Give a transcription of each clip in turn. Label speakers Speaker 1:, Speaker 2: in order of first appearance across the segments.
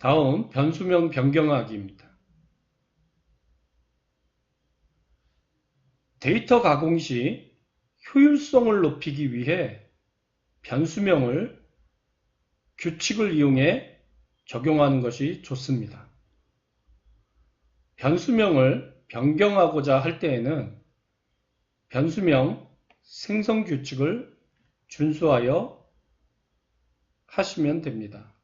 Speaker 1: 다음 변수명 변경하기입니다. 데이터 가공 시 효율성을 높이기 위해 변수명을 규칙을 이용해 적용하는 것이 좋습니다. 변수명을 변경하고자 할 때에는 변수명 생성 규칙을 준수하여 하시면 됩니다.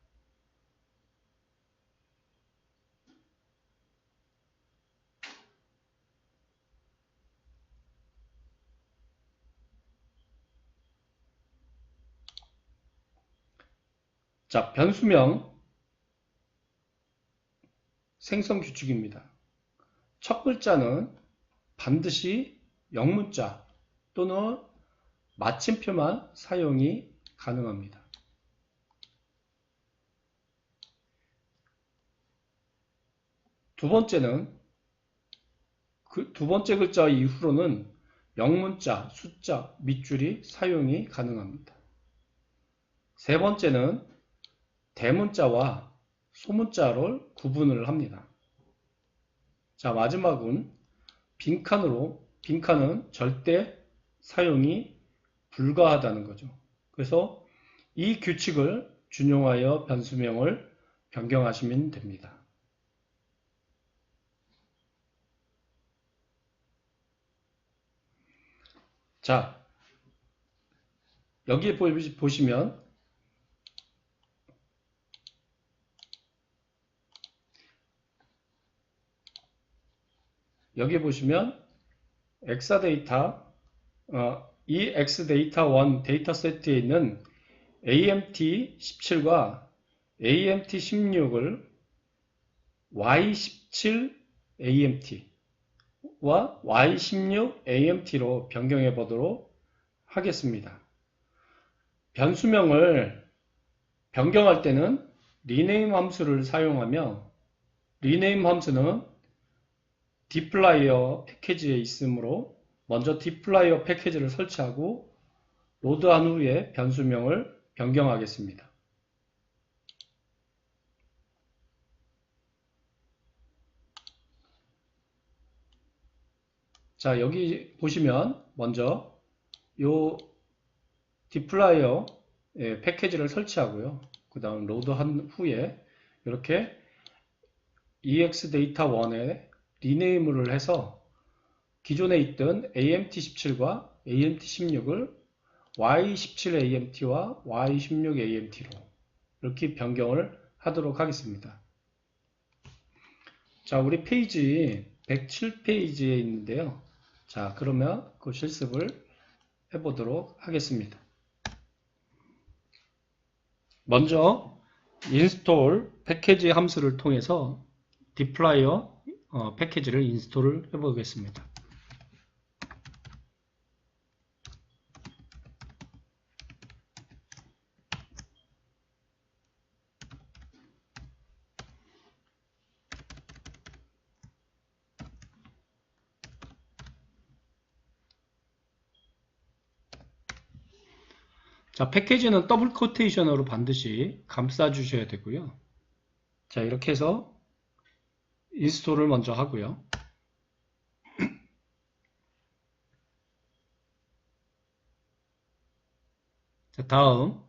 Speaker 1: 자, 변수명 생성 규칙입니다. 첫 글자는 반드시 영문자 또는 마침표만 사용이 가능합니다. 두 번째는 그 두 번째 글자 이후로는 영문자, 숫자, 밑줄이 사용이 가능합니다. 세 번째는 대문자와 소문자를 구분을 합니다. 자, 마지막은 빈칸으로, 빈칸은 절대 사용이 불가하다는 거죠. 그래서 이 규칙을 준용하여 변수명을 변경하시면 됩니다. 자, 여기에 보시면 여기 보시면 엑사 데이터 어, 이 엑스데이터 1 데이터 세트에 있는 AMT 17과 AMT 16을 Y17 AMT와 Y16 AMT로 변경해 보도록 하겠습니다. 변수명을 변경할 때는 rename 함수를 사용하며 rename 함수는 디플라이어 패키지에 있으므로 먼저 디플라이어 패키지를 설치하고 로드한 후에 변수명을 변경하겠습니다. 자 여기 보시면 먼저 요 디플라이어 예, 패키지를 설치하고요. 그 다음 로드한 후에 이렇게 exdata1에 리네임을 해서 기존에 있던 AMT17과 AMT16을 Y17AMT와 Y16AMT로 이렇게 변경을 하도록 하겠습니다. 자, 우리 페이지 107페이지에 있는데요. 자, 그러면 그 실습을 해보도록 하겠습니다. 먼저 인스톨 패키지 함수를 통해서 디플라이어 어, 패키지를 인스톨을 해보겠습니다. 자, 패키지는 더블 코테이션으로 반드시 감싸 주셔야 되고요. 자, 이렇게 해서 인스톨을 먼저 하고요. 자, 다음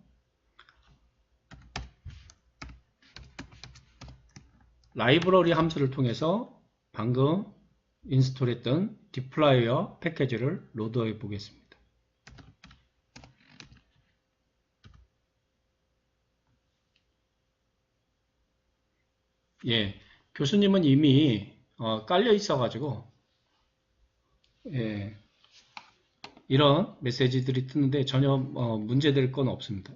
Speaker 1: 라이브러리 함수를 통해서 방금 인스톨했던 디플라이어 패키지를 로드해 보겠습니다. 예, 교수님은 이미 어, 깔려 있어 가지고 예, 이런 메시지들이 뜨는데 전혀 어, 문제될 건 없습니다.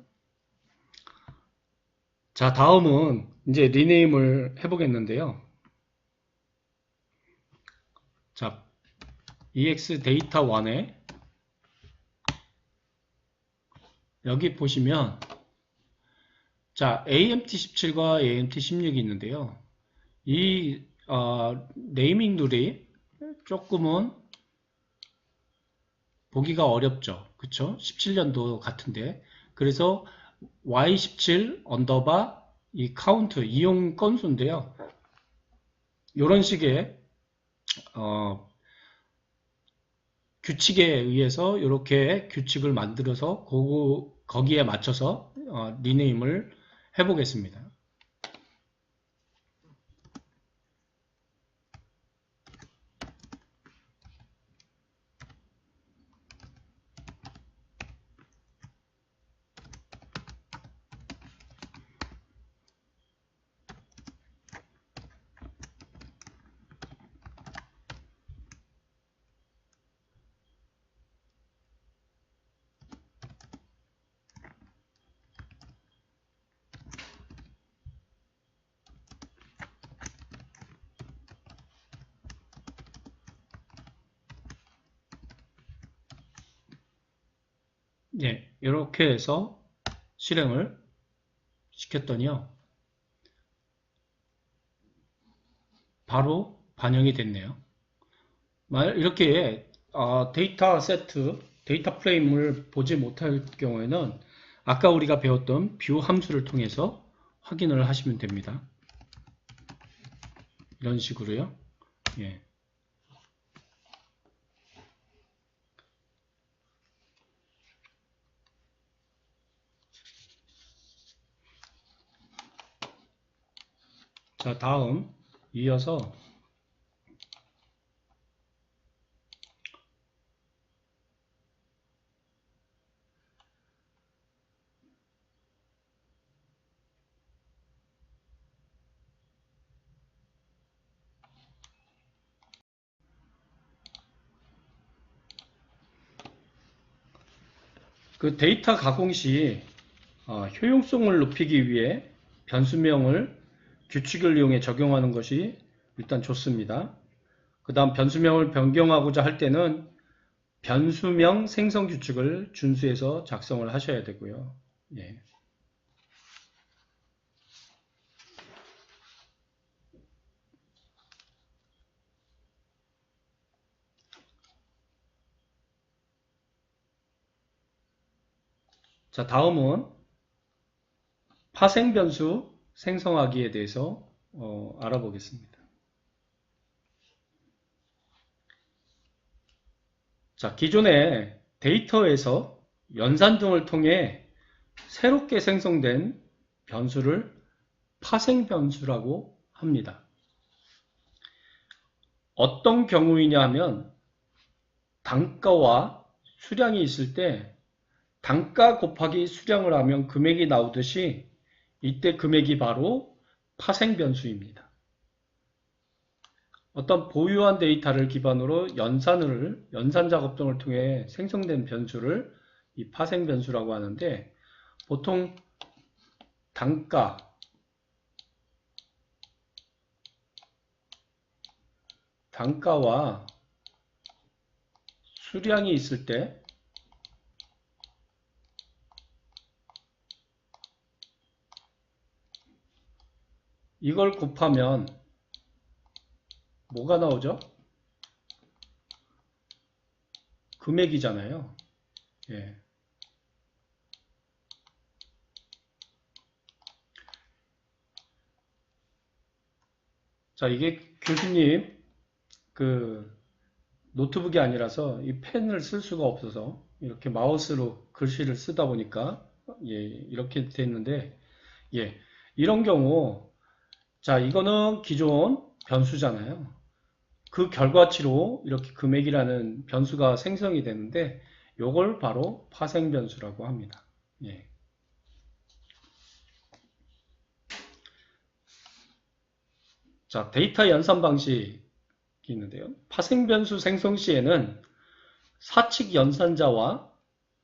Speaker 1: 자 다음은 이제 리네임을 해보겠는데요. 자 ex 데이터 1에 여기 보시면 자 AMT17과 AMT16이 있는데요. 이 어, 네이밍 룰이 조금은 보기가 어렵죠. 그쵸? 17년도 같은데. 그래서 Y17 언더바 이 카운트, 이용 건수인데요. 이런 식의 어, 규칙에 의해서 이렇게 규칙을 만들어서 그, 거기에 맞춰서 어, 리네임을 해보겠습니다. 예, 이렇게 해서 실행을 시켰더니요. 바로 반영이 됐네요. 이렇게 어, 데이터 세트, 데이터 프레임을 보지 못할 경우에는 아까 우리가 배웠던 뷰 함수를 통해서 확인을 하시면 됩니다. 이런 식으로요. 예. 자, 다음 이어서 그 데이터 가공 시 어, 효용성을 높이기 위해 변수명을 규칙을 이용해 적용하는 것이 일단 좋습니다. 그 다음 변수명을 변경하고자 할 때는 변수명 생성 규칙을 준수해서 작성을 하셔야 되고요. 예. 자, 다음은 파생 변수 생성하기에 대해서 어, 알아보겠습니다. 자, 기존의 데이터에서 연산 등을 통해 새롭게 생성된 변수를 파생 변수라고 합니다. 어떤 경우이냐 하면 단가와 수량이 있을 때 단가 곱하기 수량을 하면 금액이 나오듯이 이때 금액이 바로 파생 변수입니다. 어떤 보유한 데이터를 기반으로 연산을 연산 작업 등을 통해 생성된 변수를 이 파생 변수라고 하는데 보통 단가 단가와 수량이 있을 때 이걸 곱하면 뭐가 나오죠? 금액이잖아요. 예. 자, 이게 교수님 그 노트북이 아니라서 이 펜을 쓸 수가 없어서 이렇게 마우스로 글씨를 쓰다 보니까 예, 이렇게 됐는데 예, 이런 경우 자, 이거는 기존 변수잖아요. 그 결과치로 이렇게 금액이라는 변수가 생성이 되는데 이걸 바로 파생 변수라고 합니다. 예. 자, 데이터 연산 방식이 있는데요. 파생 변수 생성 시에는 사칙 연산자와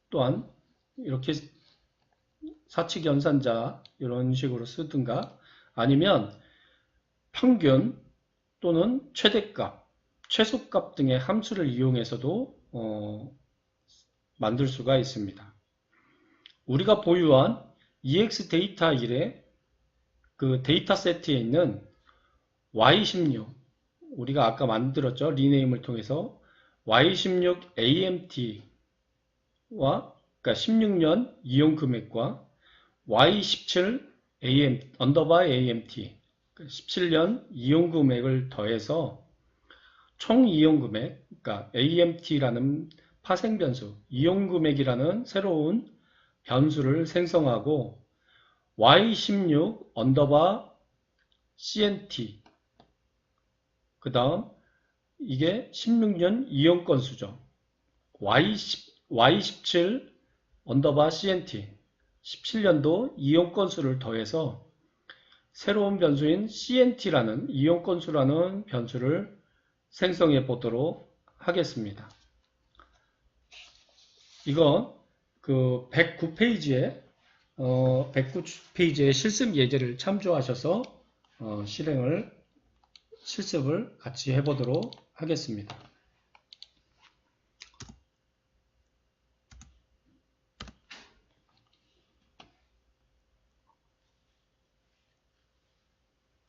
Speaker 1: 또한 이렇게 사칙 연산자 이런 식으로 쓰든가 아니면 평균 또는 최대값, 최소값 등의 함수를 이용해서도 어, 만들 수가 있습니다. 우리가 보유한 EX 데이터 1의 그 데이터 세트에 있는 Y16 우리가 아까 만들었죠. 리네임을 통해서 Y16 AMT와 그러니까 16년 이용 금액과 Y17 AM, 언더바 AMT 17년 이용 금액을 더해서 총 이용 금액, 그러니까 AMT라는 파생 변수, 이용 금액이라는 새로운 변수를 생성하고 Y16 언더바 CNT 그 다음 이게 16년 이용 건수죠. Y10, Y17 언더바 CNT 17년도 이용 건수를 더해서 새로운 변수인 CNT라는 이용 건수라는 변수를 생성해 보도록 하겠습니다. 이건 그 109페이지에 어, 109페이지의 실습 예제를 참조하셔서 어, 실행을 실습을 같이 해보도록 하겠습니다.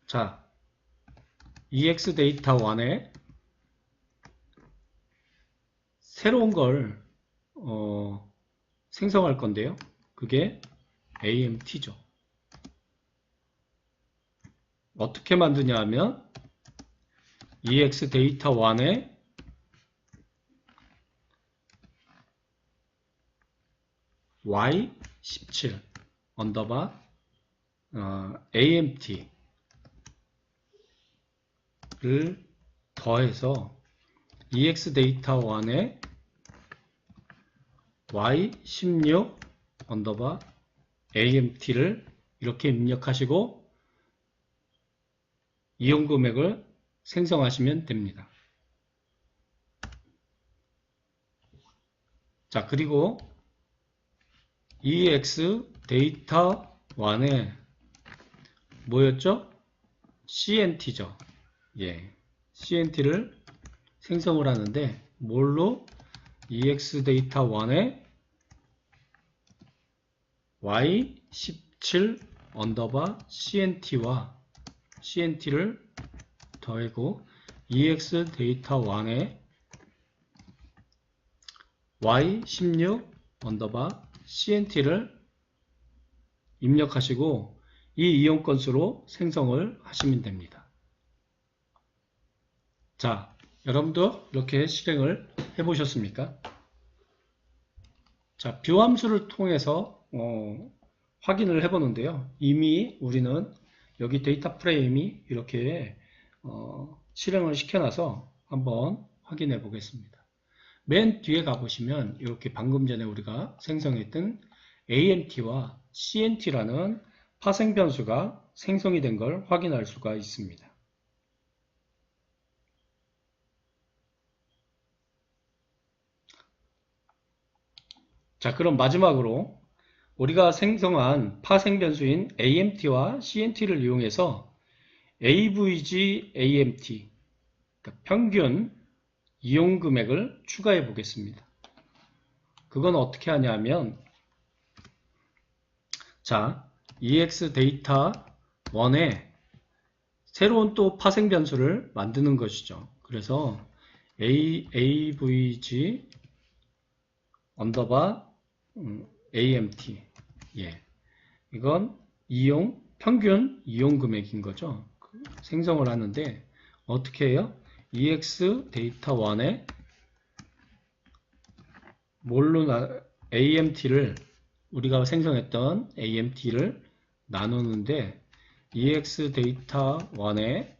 Speaker 1: 자, EX 데이터 1에 새로운 걸 어, 생성할 건데요. 그게 AMT죠. 어떻게 만드냐 하면 EX 데이터 1에 Y17 언더바 어, AMT 를 더해서 EX 데이터 1에 Y16 언더바 AMT를 이렇게 입력하시고 이용 금액을 생성하시면 됩니다. 자, 그리고 EX 데이터 1에 뭐였죠? CNT죠. 예, CNT를 생성을 하는데 뭘로 EX 데이터 1에 Y17 언더바 CNT와 CNT를 더하고 EX 데이터 1에 Y16 언더바 CNT를 입력하시고 이 이용 건수로 생성을 하시면 됩니다. 자, 여러분도 이렇게 실행을 해보셨습니까? 자, 뷰함수를 통해서 어, 확인을 해보는데요. 이미 우리는 여기 데이터 프레임이 이렇게 어, 실행을 시켜놔서 한번 확인해 보겠습니다. 맨 뒤에 가보시면 이렇게 방금 전에 우리가 생성했던 AMT와 CNT라는 파생 변수가 생성이 된 걸 확인할 수가 있습니다. 자, 그럼 마지막으로 우리가 생성한 파생 변수인 AMT와 CNT를 이용해서 AVG AMT, 그러니까 평균 이용 금액을 추가해 보겠습니다. 그건 어떻게 하냐면, 자, EX 데이터 1에 새로운 또 파생 변수를 만드는 것이죠. 그래서 A, AVG 언더바 음, AMT. 예. 이건 이용, 평균 이용 금액인 거죠. 그 생성을 하는데 어떻게 해요? EX 데이터 1에 뭘로 나, AMT를 우리가 생성했던 AMT를 나누는데 EX 데이터 1에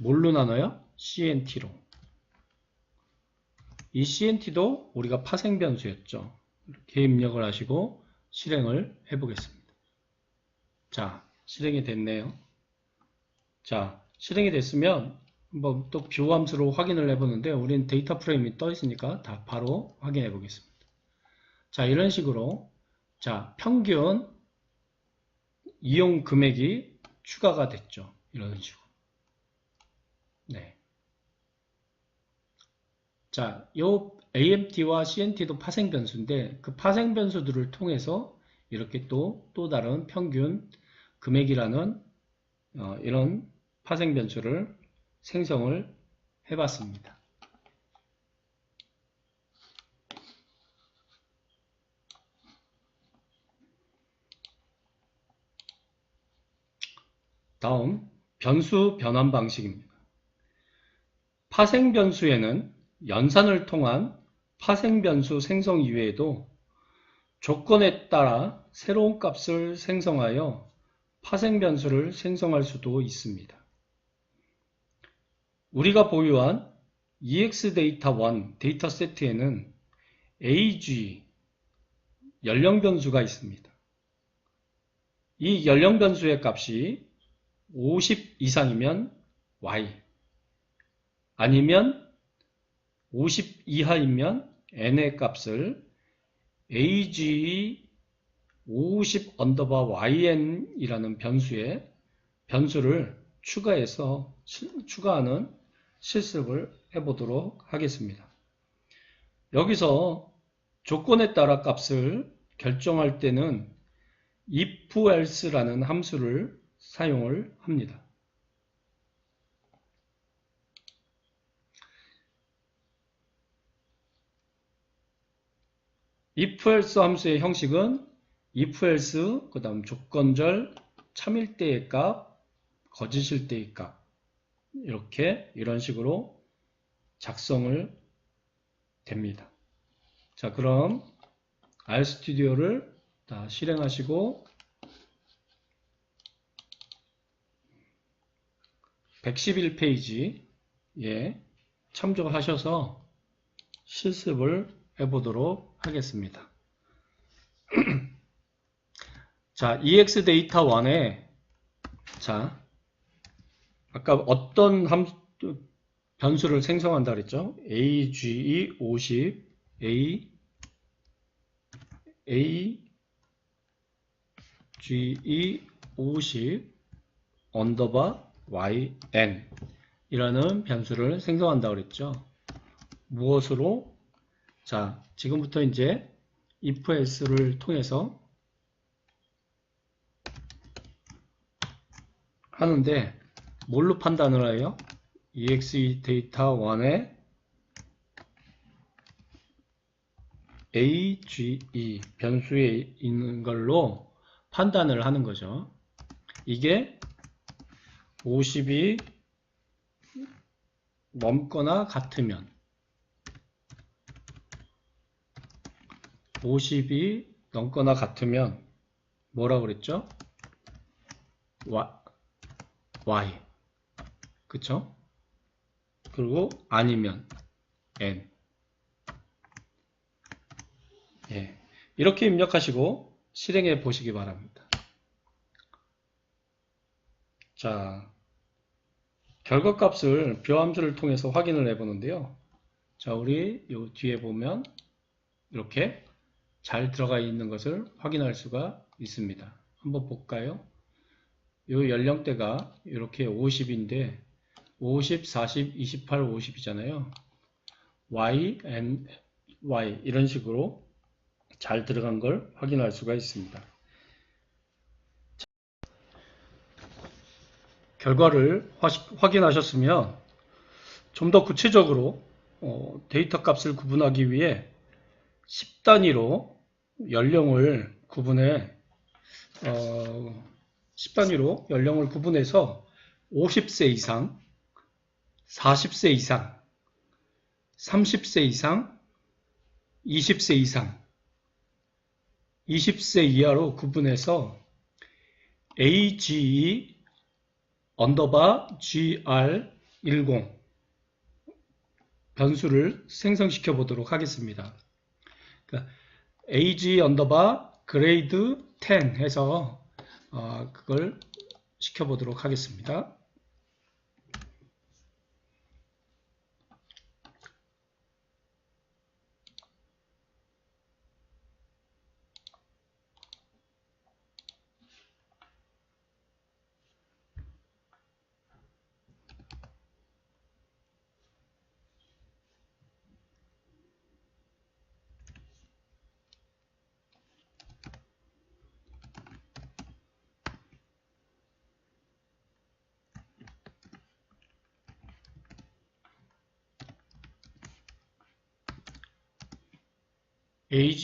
Speaker 1: 뭘로 나눠요? CNT로. 이 CNT도 우리가 파생 변수였죠. 이렇게 입력을 하시고 실행을 해보겠습니다. 자, 실행이 됐네요. 자, 실행이 됐으면 한번 또 뷰 함수로 확인을 해보는데 우리는 데이터 프레임이 떠 있으니까 다 바로 확인해 보겠습니다. 자, 이런 식으로 자, 평균 이용 금액이 추가가 됐죠. 이런 식으로. 네. 자, 요 AMT와 CNT도 파생 변수인데 그 파생 변수들을 통해서 이렇게 또또 또 다른 평균 금액이라는 어, 이런 파생 변수를 생성을 해봤습니다. 다음 변수 변환 방식입니다. 파생 변수에는 연산을 통한 파생 변수 생성 이외에도 조건에 따라 새로운 값을 생성하여 파생 변수를 생성할 수도 있습니다. 우리가 보유한 EXData1 데이터 세트에는 AG 연령 변수가 있습니다. 이 연령 변수의 값이 50 이상이면 Y 아니면 50 이하이면 n의 값을 ag 50 언더바 yn이라는 변수에 변수를 추가해서 시- 추가하는 실습을 해보도록 하겠습니다. 여기서 조건에 따라 값을 결정할 때는 if else라는 함수를 사용을 합니다. If else 함수의 형식은 if else 그 다음 조건절 참일 때의 값 거짓일 때의 값 이렇게 이런 식으로 작성을 됩니다. 자 그럼 RStudi오를 다 실행하시고 111페이지에 참조하셔서 실습을 해보도록 하겠습니다. 자, EX 데이터 1에 자, 아까 어떤 함 변수를 생성한다 그랬죠? AGE 50 A A GE 50 언더바 YN 이라는 변수를 생성한다 그랬죠? 무엇으로? 자, 지금부터 이제 if else를 통해서 하는데 뭘로 판단을 해요? exe 데이터 1에 age 변수에 있는 걸로 판단을 하는 거죠. 이게 50이 넘거나 같으면 50이 넘거나 같으면 뭐라 그랬죠? 와- y 그쵸? 그리고 아니면 n 예. 이렇게 입력하시고 실행해 보시기 바랍니다. 자, 결과값을 벼함수를 통해서 확인을 해 보는데요. 자, 우리 요 뒤에 보면 이렇게 잘 들어가 있는 것을 확인할 수가 있습니다. 한번 볼까요? 요 연령대가 이렇게 50인데 50, 40, 28, 50이잖아요. Y, N, Y 이런 식으로 잘 들어간 걸 확인할 수가 있습니다. 결과를 화- 확인하셨으면 좀 더 구체적으로 어, 데이터 값을 구분하기 위해 10단위로 연령을 구분해 어, 10단위로 연령을 구분해서 50세 이상, 40세 이상, 30세 이상, 20세 이상, 20세 이하로 구분해서 AGE 언더바 GR10 변수를 생성시켜 보도록 하겠습니다. 그러니까 AG 언더바 그레이드 10 해서 어, 그걸 시켜보도록 하겠습니다.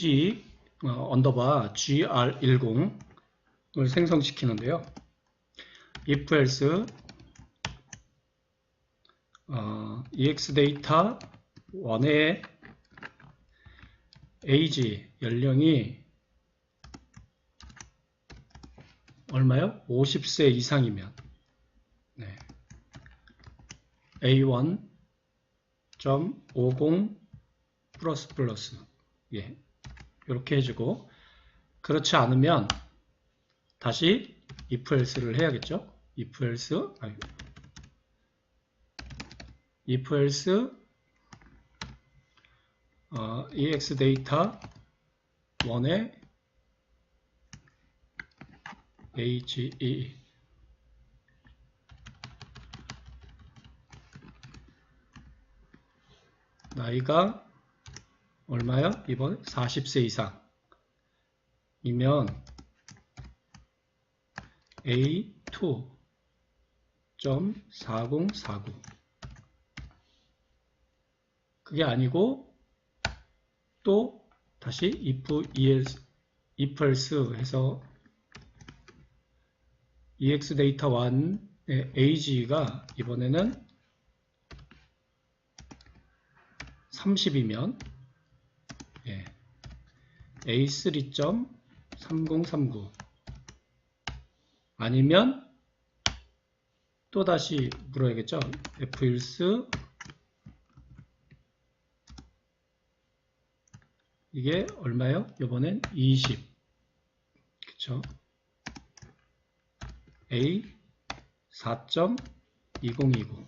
Speaker 1: AG 어, 언더바 GR10을 생성시키는데요. if else 어, ex 데이터 1의 age 연령이 얼마요? 50세 이상이면 네. A1.50 플러스 플러스 예. 이렇게 해주고 그렇지 않으면 다시 if else를 해야겠죠? if else 아니, if else 어, ex 데이터 1의 age 나이가 얼마야? 이번 40세 이상 이면 A2.4049 그게 아니고 또 다시 if else, if else 해서 ex 데이터 1의 age가 이번에는 30이면 예, A3.3039 아니면 또다시 물어야겠죠. F1스 이게 얼마요? 이번엔 20 그쵸? A 4.2020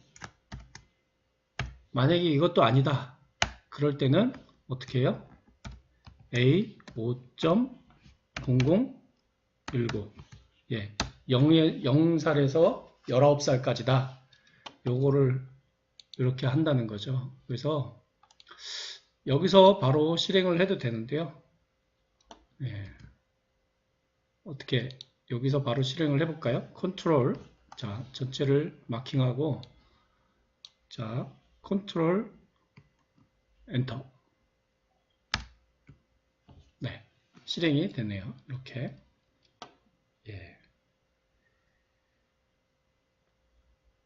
Speaker 1: 만약에 이것도 아니다. 그럴 때는 어떻게 해요? A 5.0019 예, 0에, 0살에서 19살까지다. 요거를 이렇게 한다는 거죠. 그래서 여기서 바로 실행을 해도 되는데요. 예. 어떻게 여기서 바로 실행을 해볼까요? 컨트롤 자 전체를 마킹하고 자 컨트롤 엔터 네 실행이 되네요. 이렇게 예.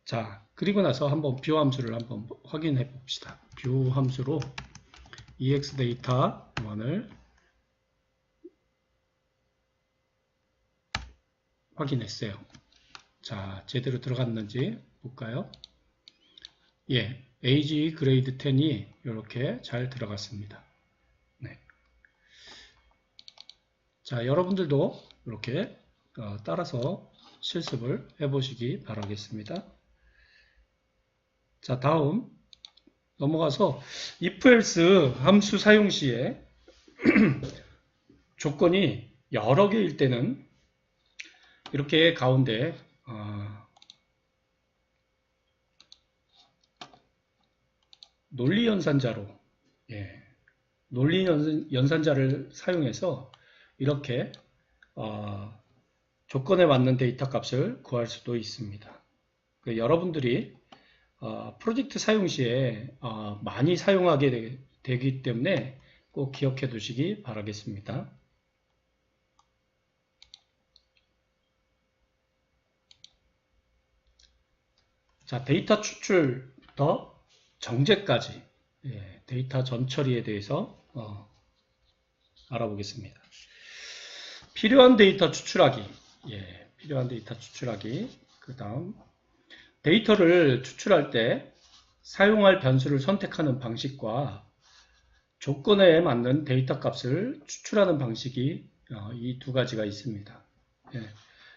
Speaker 1: 자 그리고 나서 한번 뷰 함수를 한번 확인해 봅시다. 뷰 함수로 ex 데이터 1을 확인했어요. 자, 제대로 들어갔는지 볼까요? 예, AG 그레이드 10이 이렇게 잘 들어갔습니다. 네. 자, 여러분들도 이렇게 어, 따라서 실습을 해보시기 바라겠습니다. 자, 다음 넘어가서 if else 함수 사용 시에 조건이 여러 개일 때는 이렇게 가운데 어, 논리 연산자로 예, 논리 연산자를 사용해서 이렇게 어, 조건에 맞는 데이터 값을 구할 수도 있습니다. 그 여러분들이 어, 프로젝트 사용 시에 어, 많이 사용하게 되, 기 때문에 꼭 기억해 두시기 바라겠습니다. 자, 데이터 추출부터 정제까지 예, 데이터 전처리에 대해서 어, 알아보겠습니다. 필요한 데이터 추출하기, 예, 필요한 데이터 추출하기. 그 다음 데이터를 추출할 때 사용할 변수를 선택하는 방식과 조건에 맞는 데이터 값을 추출하는 방식이 어, 이두 가지가 있습니다. 예,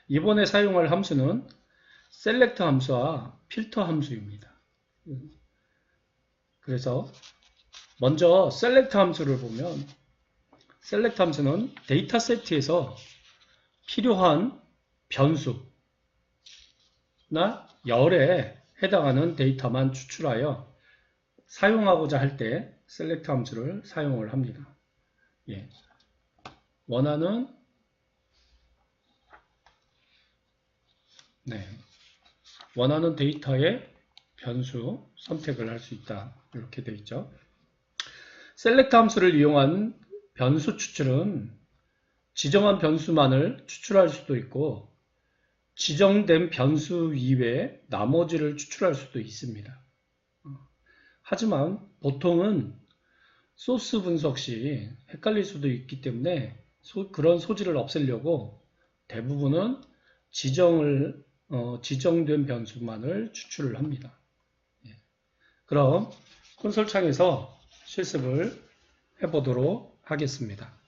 Speaker 1: 이번에 사용할 함수는 셀렉트 함수와 필터 함수입니다. 그래서 먼저 셀렉트 함수를 보면 셀렉트 함수는 데이터 세트에서 필요한 변수나 열에 해당하는 데이터만 추출하여 사용하고자 할 때 셀렉트 함수를 사용을 합니다. 예. 원하는 네. 원하는 데이터의 변수 선택을 할 수 있다. 이렇게 되어 있죠. 셀렉트 함수를 이용한 변수 추출은 지정한 변수만을 추출할 수도 있고 지정된 변수 이외에 나머지를 추출할 수도 있습니다. 어, 하지만 보통은 소스 분석 시 헷갈릴 수도 있기 때문에 소- 그런 소지를 없애려고 대부분은 지정을 어, 지정된 변수만을 추출을 합니다. 예. 그럼 콘솔 창에서 실습을 해보도록 하겠습니다.